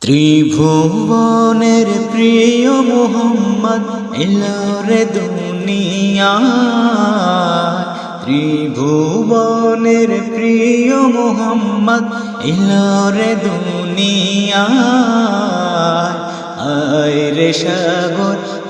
ত্রিভুবনের প্রিয় মোহাম্মদ এলোরে দুনিয়া। ত্রিভুবনের প্রিয় মোহাম্মদ এলোরে দুনিয়া। আয় রে সাগর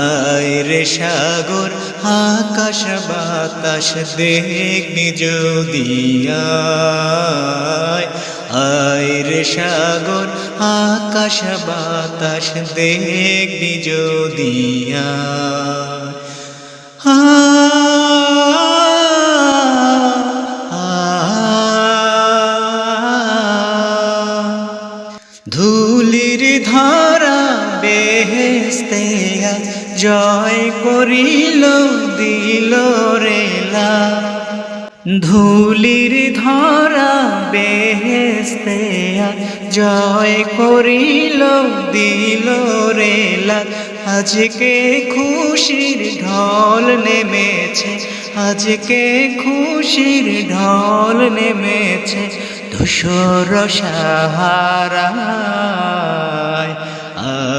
আয় রে সাগর, আকাশ বাতাস দেখবি যদি আয়। রে সাগর, আকাশ বাতাস দেখবি যদি ধুলির আজ জয় করিল, দিল রেলা ধুলির ধরা বেহেস্তে জয় করিল, দিল রেলা আজকে খুশির ঢল নেমেছে, আজকে খুশির ঢল নেমেছে ধূসর সাহারায়।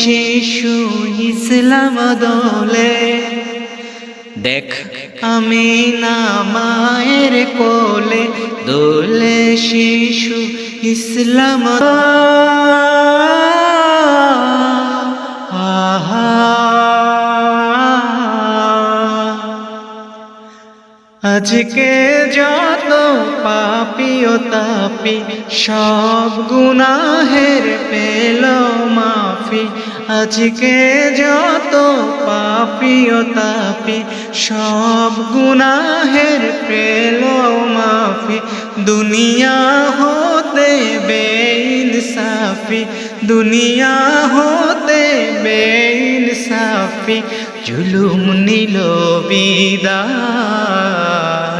শিশু ইসলাম দোলে। দেখ, আমি না মায়ের কোলে দোলে শিশু ইসলাম আজকে যত পাপি ও তাপি, সব গুনাহের পেল মাফি। আজকে যত পাপি ও তাপি সব গুনাহের পেল মাফি। দুনিয়া হতে বেইনসাফি, দুনিয়া হতে বেইনসাফি। জুলুম নিল বিদায়।